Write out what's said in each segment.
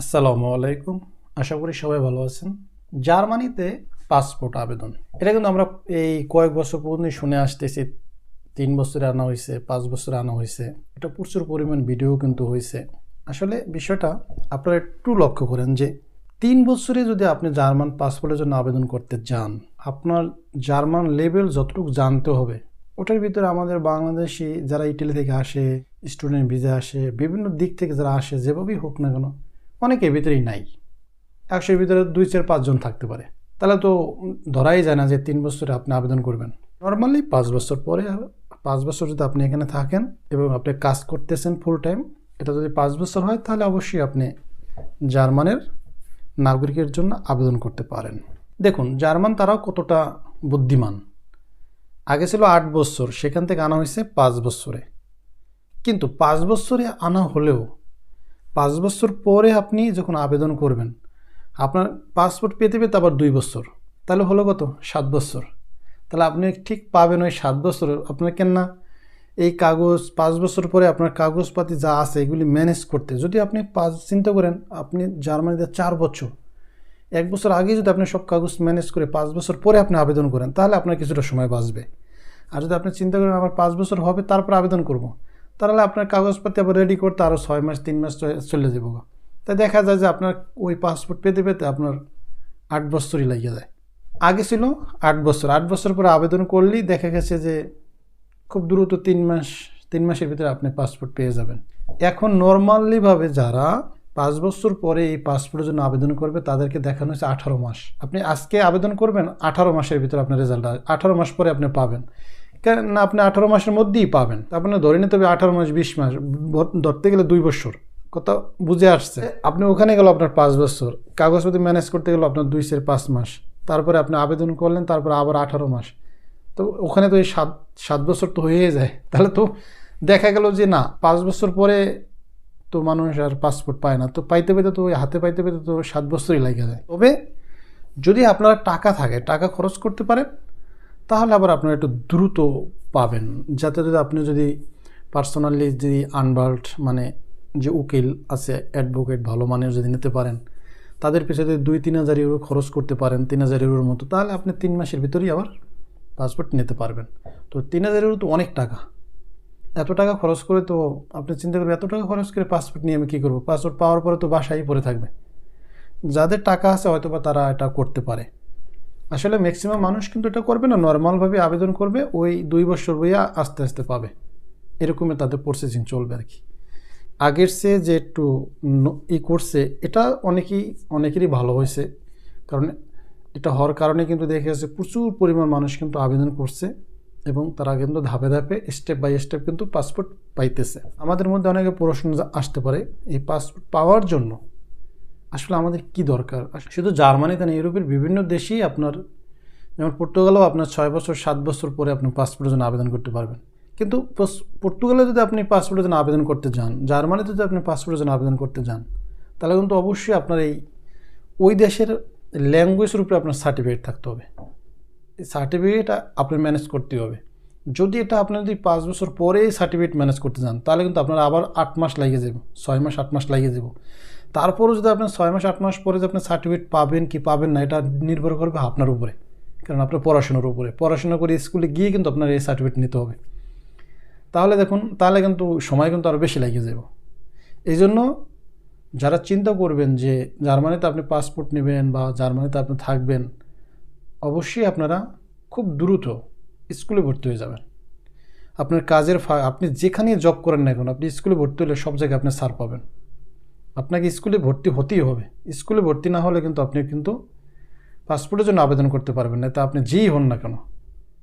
আসসালামু আলাইকুম। আশা করি সবাই ভালো আছেন। জার্মানিতে পাসপোর্ট আবেদন। এটা কিন্তু আমরা এই কয়েক বছর পর্যন্ত শুনে আসতেছি। তিন বছরে আনা হয়েছে পাঁচ বছরে আনা হয়েছে এটা প্রচুর পরিমাণ ভিডিও কিন্তু হয়েছে আসলে বিষয়টা আপনারা একটু লক্ষ্য করেন যে, তিন বছরে যদি আপনি জার্মান পাসপোর্টের জন্য আবেদন করতে যান, আপনার জার্মান লেভেল যতটুকু জানতে হবে, ওটার ভিতরে আমাদের বাংলাদেশি যারা ইটালি থেকে আসে, স্টুডেন্ট ভিসা আসে, বিভিন্ন দিক থেকে যারা আসে, যেভাবেই হোক না কেন অনেকের ভিতরেই নাই। একশোর ভিতরে দুই চার পাঁচজন থাকতে পারে। তাহলে তো ধরাই যায় না যে তিন বছরে আপনি আবেদন করবেন। নর্মালি পাঁচ বছর পরে পাঁচ বছর যদি আপনি এখানে থাকেন এবং আপনি কাজ করতেছেন ফুল টাইম এটা যদি পাঁচ বছর হয়, তাহলে অবশ্যই আপনি জার্মানের নাগরিকের জন্য আবেদন করতে পারেন। দেখুন, জার্মান তারাও কতটা বুদ্ধিমান। আগে ছিল আট বছর, সেখান থেকে আনা হয়েছে পাঁচ বছরে। কিন্তু পাঁচ বছরে আনা হলেও পাঁচ বছর পরে আপনি যখন আবেদন করবেন, আপনার পাসপোর্ট পেতে পেতে আবার দুই বছর। তাহলে হলো কত? সাত বছর। তাহলে আপনি ঠিক পাবেন ওই সাত বছর আপনার কেন না এই কাগজ, পাঁচ বছর পরে আপনার কাগজপাতি যা আছে এগুলি ম্যানেজ করতে। যদি আপনি পাঁচ, চিন্তা করেন, আপনি জার্মানিতে চার বছর। এক বছর আগে যদি আপনি সব কাগজ ম্যানেজ করে পাঁচ বছর পরে আপনি আবেদন করেন, তাহলে আপনার কিছুটা সময় বাঁচবে। আর যদি আপনি চিন্তা করেন, আমার পাঁচ বছর হবে, তারপর আবেদন করব। তাহলে আপনার কাগজপাতি আবার রেডি করতে আরও ছয় মাস, তিন মাস চলে যাব তাই দেখা যায় যে আপনার ওই পাসপোর্ট পেতে পেতে আপনার আট বছরই লাগিয়ে যায়। আগে ছিল আট বছর। আট বছর পরে আবেদন করলেই দেখা গেছে যে খুব দ্রুত তিন মাস, তিন মাসের ভিতরে আপনি পাসপোর্ট পেয়ে যাবেন। এখন নর্মালিভাবে যারা পাঁচ বছর পরে এই পাসপোর্টের জন্য আবেদন করবে, তাদেরকে দেখানো হচ্ছে আঠারো মাস। আপনি আজকে আবেদন করবেন, আঠারো মাসের ভিতরে আপনার রেজাল্ট আঠারো মাস পরে আপনি পাবেন। কেন না আপনি আঠারো মাসের মধ্যেই পাবেন। আপনি ধরে নিতে হবে আঠারো মাস বিশ মাস ধরতে গেলে দুই বছর। কথা বুঝে আসছে। আপনি ওখানে গেল আপনার পাঁচ বছর। কাগজপত্র ম্যানেজ করতে গেল আপনার দুই সের পাঁচ মাস। তারপরে আপনি আবেদন করলেন তারপরে আবার আঠারো মাস। তো ওখানে তো এই সাত সাত বছর তো হয়ে যায়। তাহলে তো দেখা গেল যে না পাঁচ বছর পরে তো মানুষ আর পাসপোর্ট পায় না। তো পাইতে পেতে তো ওই হাতে পাইতে পেতে তো সাত বছরই লাগে যায়। তবে যদি আপনার টাকা থাকে টাকা খরচ করতে পারেন তাহলে আবার আপনারা একটু দ্রুত পাবেন। যাতে যদি আপনি যদি পার্সোনালি যদি আনবাল্ট মানে যে উকিল আছে অ্যাডভোকেট ভালো মানের যদি নিতে পারেন, তাদের পিছনে যদি দুই তিন হাজার ইউরো খরচ করতে পারেন, তিন হাজার ইউরোর মতো, তাহলে আপনি তিন মাসের ভিতরেই আবার পাসপোর্ট নিতে পারবেন। তো তিন হাজার ইউরো তো অনেক টাকা। এত টাকা খরচ করে তো আপনি চিন্তা করবেন, এত টাকা খরচ করে পাসপোর্ট নিয়ে আমি কী করব? পাসপোর্ট পাওয়ার পরে তো বাসায় পড়ে থাকবে। যাদের টাকা আছে হয়তো বা তারা এটা করতে পারে। আসলে ম্যাক্সিমাম মানুষ কিন্তু এটা করবে না নর্মালভাবে আবেদন করবে, ওই দুই বছর বইয়া আস্তে আস্তে পাবে। এরকমই তাদের প্রসেসিং চলবে আর কি। আগের সে যে একটু ই করছে, এটা অনেকেই, অনেকেরই ভালো হয়েছে। কারণ এটা হওয়ার কারণে কিন্তু দেখে গেছে প্রচুর পরিমাণ মানুষ কিন্তু আবেদন করছে এবং তারা কিন্তু ধাপে ধাপে স্টেপ বাই স্টেপ কিন্তু পাসপোর্ট পাইতেছে। আমাদের মধ্যে অনেকে প্রশ্ন আসতে পারে, এই পাসপোর্ট পাওয়ার জন্য আসলে আমাদের কি দরকার? শুধু জার্মানিতে না, ইউরোপের বিভিন্ন দেশেই আপনার, যেমন পর্তুগালেও আপনার ছয় বছর, সাত বছর পরে আপনি পাসপোর্টের জন্য আবেদন করতে পারবেন। কিন্তু পর্তুগালে যদি আপনি পাসপোর্টের জন্য আবেদন করতে যান, জার্মানিতে যদি আপনি পাসপোর্টের জন্য আবেদন করতে যান, তাহলে কিন্তু অবশ্যই আপনার এই, ওই দেশের ল্যাঙ্গুয়েজের উপরে আপনার সার্টিফিকেট থাকতে হবে। এই সার্টিফিকেট আপনি ম্যানেজ করতে হবে। যদি এটা আপনি যদি পাঁচ বছর পরে সার্টিফিকেট ম্যানেজ করতে যান, তাহলে কিন্তু আপনার আবার আট মাস লাগিয়ে যাবে, ছয় মাস, আট মাস লাগিয়ে যাব। তারপরেও যদি আপনি ছয় মাস, আট মাস পরে যে আপনি সার্টিফিকেট পাবেন কি পাবেন না, এটা নির্ভর করবে আপনার উপরে। কারণ আপনার পড়াশোনার উপরে। পড়াশোনা করে স্কুলে গিয়ে কিন্তু আপনার এই সার্টিফিকেট নিতে হবে। তাহলে দেখুন, তাহলে কিন্তু সময় কিন্তু আরও বেশি লাগিয়ে যাব। এই জন্য যারা চিন্তা করবেন যে জার্মানিতে আপনি পাসপোর্ট নেবেন বা জার্মানিতে আপনি থাকবেন, অবশ্যই আপনারা খুব দ্রুত স্কুলে ভর্তি হয়ে যাবেন। আপনার কাজের আপনি যেখানেই জব করেন না এখন আপনি স্কুলে ভর্তি হলে সব জায়গায় আপনি সার পাবেন। আপনাকে স্কুলে ভর্তি হতেই হবে। স্কুলে ভর্তি না হলে কিন্তু আপনি কিন্তু পাসপোর্টের জন্য আবেদন করতে পারবেন না, তা আপনি যেই হন না কেন।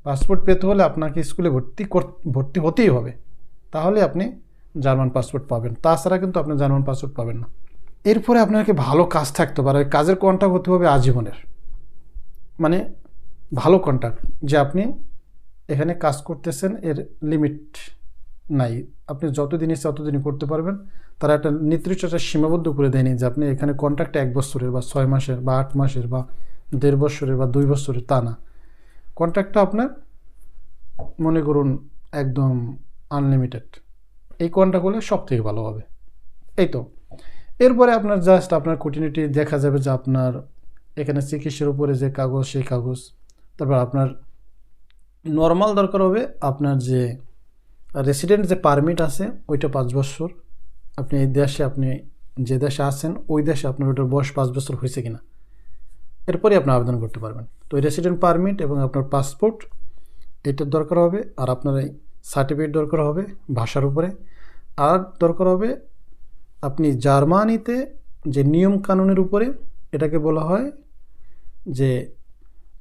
পাসপোর্ট পেতে হলে আপনাকে স্কুলে ভর্তি ভর্তি হতেই হবে। তাহলে আপনি জার্মান পাসপোর্ট পাবেন। তাছাড়া কিন্তু আপনি জার্মান পাসপোর্ট পাবেন না। এরপরে আপনাকে ভালো কাজ থাকতে পারে। কাজের কন্ট্রাক্ট হতে হবে আজীবনের। মানে ভালো কন্ট্রাক্ট যে আপনি এখানে কাজ করতেছেন, এর লিমিট নাই। আপনি যতদিন ইচ্ছে ততদিনই করতে পারবেন। তারা একটা নির্দিষ্ট সীমাবদ্ধ করে দেয়নি যে আপনি এখানে কন্ট্রাক্ট এক বছরের বা ছয় মাসের বা আট মাসের বা দেড় বছরের বা দুই বছরের তা না। কন্ট্রাক্টটা আপনার, মনে করুন, একদম আনলিমিটেড এই কন্ট্রাক্ট হলে সব থেকে ভালো হবে। এই তো। এরপরে আপনার জাস্ট আপনার খুঁটিনিটি দেখা যাবে যে আপনার এখানে চিকিৎসার উপরে যে কাগজ, সেই কাগজ। তারপর আপনার নর্মাল দরকার হবে আপনার যে রেসিডেন্ট যে পারমিট আছে, ওইটা পাঁচ বছর। আপনি এই দেশে, আপনি যে দেশে আছেন, ওই দেশে আপনার ওইটার বয়স পাঁচ বছর হয়েছে কিনা। এরপরে আপনি আবেদন করতে পারবেন। তো রেসিডেন্ট পারমিট এবং আপনার পাসপোর্ট এটার দরকার হবে, আর আপনার এই সার্টিফিকেট দরকার হবে ভাষার উপরে। আর দরকার হবে, আপনি জার্মানিতে যে নিয়ম কানুনের উপরে, এটাকে বলা হয় যে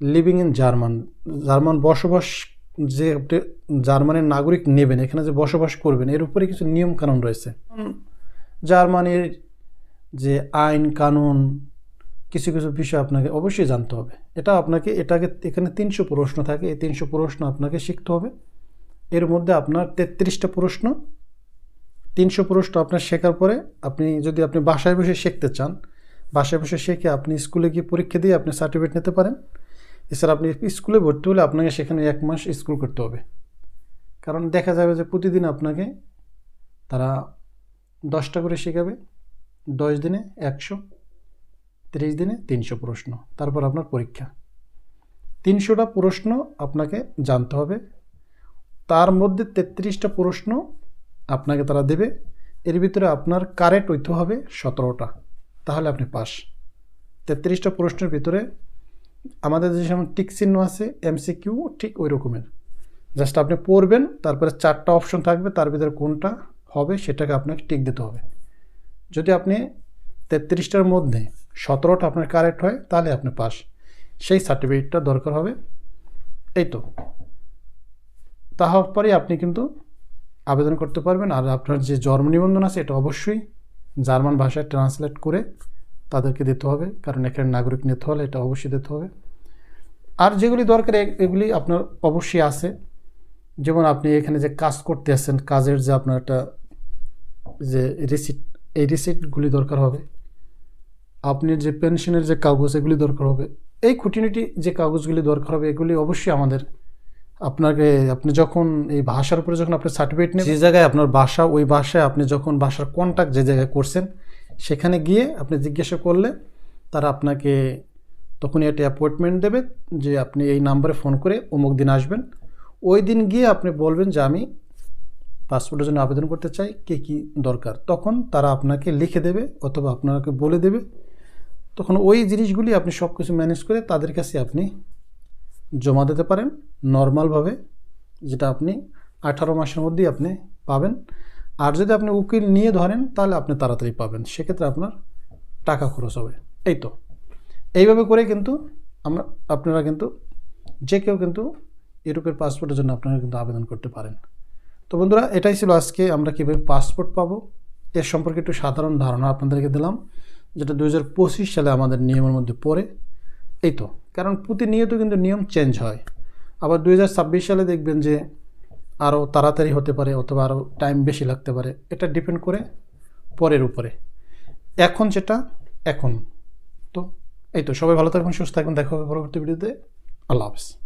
লিভিং ইন জার্মান জার্মান বসবাস যে আপনি জার্মানির নাগরিক নেবেন, এখানে যে বসবাস করবেন, এর উপরে কিছু নিয়ম কানুন রয়েছে। জার্মানির যে আইন, কানুন, কিছু কিছু বিষয় আপনাকে অবশ্যই জানতে হবে। এটা আপনাকে, এটাকে, এখানে তিনশো প্রশ্ন থাকে, এই তিনশো প্রশ্ন আপনাকে শিখতে হবে। এর মধ্যে আপনার তেত্রিশটা প্রশ্ন, তিনশো প্রশ্ন আপনার শেখার পরে আপনি, যদি আপনি বাসায় বসে শিখতে চান, বাসায় বসে শিখে আপনি স্কুলে গিয়ে পরীক্ষা দিয়ে আপনি সার্টিফিকেট নিতে পারেন। এছাড়া আপনি স্কুলে ভর্তি হলে আপনাকে সেখানে এক মাস স্কুল করতে হবে। কারণ দেখা যাবে যে প্রতিদিন আপনাকে তারা দশটা করে শেখাবে, দশ দিনে একশো, তিরিশ দিনে তিনশো প্রশ্ন, তারপর আপনার পরীক্ষা। তিনশোটা প্রশ্ন আপনাকে জানতে হবে। তার মধ্যে তেত্রিশটা প্রশ্ন আপনাকে তারা দেবে। এর ভিতরে আপনার কারেক্ট হইতে হবে সতেরোটা, তাহলে আপনি পাস। তেত্রিশটা প্রশ্নের ভিতরে আমাদের যে যেমন টিক চিহ্ন আছে, এমসিকিউ ঠিক ওই রকমের। জাস্ট আপনি পড়বেন, তারপরে চারটা অপশন থাকবে, তার ভিতরে কোনটা হবে সেটাকে আপনাকে টিক দিতে হবে। যদি আপনি তেত্রিশটার মধ্যে সতেরোটা আপনার কারেক্ট হয়, তাহলে আপনি পাস। সেই সার্টিফিকেটটা দরকার হবে। এই তো। তা হওয়ার পরে আপনি কিন্তু আবেদন করতে পারবেন, আর আপনার যে জন্ম নিবন্ধন আছে, এটা অবশ্যই জার্মান ভাষায় ট্রান্সলেট করে তাদেরকে দিতে হবে, কারণ এখানে নাগরিক নিতে হলে এটা অবশ্যই দিতে হবে। আর যেগুলি দরকার এগুলি আপনার অবশ্যই আছে। যেমন আপনি এখানে যে কাজ করতে আসছেন কাজের যে আপনার একটা যে রিসিট এই রিসিটগুলি দরকার হবে। আপনি যে পেনশনের যে কাগজ, এগুলি দরকার হবে। এই খুঁটিনাটি যে কাগজগুলি দরকার হবে, এগুলি অবশ্যই আমাদের আপনাকে, আপনি যখন এই ভাষার উপরে যখন আপনি সার্টিফিকেট নেন যে জায়গায় আপনার বাসা ওই ভাষায় আপনি যখন বাসার কন্ট্যাক্ট যে জায়গায় করছেন সেখানে গিয়ে আপনি জিজ্ঞাসা করলে তারা আপনাকে তখনই একটা অ্যাপয়েন্টমেন্ট দেবে যে আপনি এই নাম্বারে ফোন করে অমুক দিন আসবেন। ওই দিন গিয়ে আপনি বলবেন যে আমি পাসপোর্টের জন্য আবেদন করতে চাই, কে কী দরকার। তখন তারা আপনাকে লিখে দেবে অথবা আপনাকে বলে দেবে। তখন ওই জিনিসগুলি আপনি সব কিছু ম্যানেজ করে তাদের কাছে আপনি জমা দিতে পারেন। নর্মালভাবে যেটা আপনি আঠারো মাসের মধ্যেই আপনি পাবেন। আর যদি আপনি উকিল নিয়ে ধরেন, তাহলে আপনি তাড়াতাড়ি পাবেন। সেক্ষেত্রে আপনার টাকা খরচ হবে। এই তো। এইভাবে করে কিন্তু আমরা, আপনারা কিন্তু যে কেউ কিন্তু ইউরোপের পাসপোর্টের জন্য আপনারা কিন্তু আবেদন করতে পারেন। তো বন্ধুরা, এটাই ছিল আজকে আমরা কীভাবে পাসপোর্ট পাবো। এর সম্পর্কে একটু সাধারণ ধারণা আপনাদেরকে দিলাম, যেটা দু হাজার পঁচিশ সালে আমাদের নিয়মের মধ্যে পড়ে। এই তো। কারণ প্রতিনিয়ত কিন্তু নিয়ম চেঞ্জ হয়। আবার দু হাজার ছাব্বিশ সালে দেখবেন যে আরও তাড়াতাড়ি হতে পারে অথবা আরও টাইম বেশি লাগতে পারে। এটা ডিপেন্ড করে পরের উপরে। এখন যেটা, এখন। তো এই তো, সবাই ভালো থাকবেন, সুস্থ থাকবেন। দেখা হবে পরবর্তী ভিডিওতে আল্লাহ হাফেজ।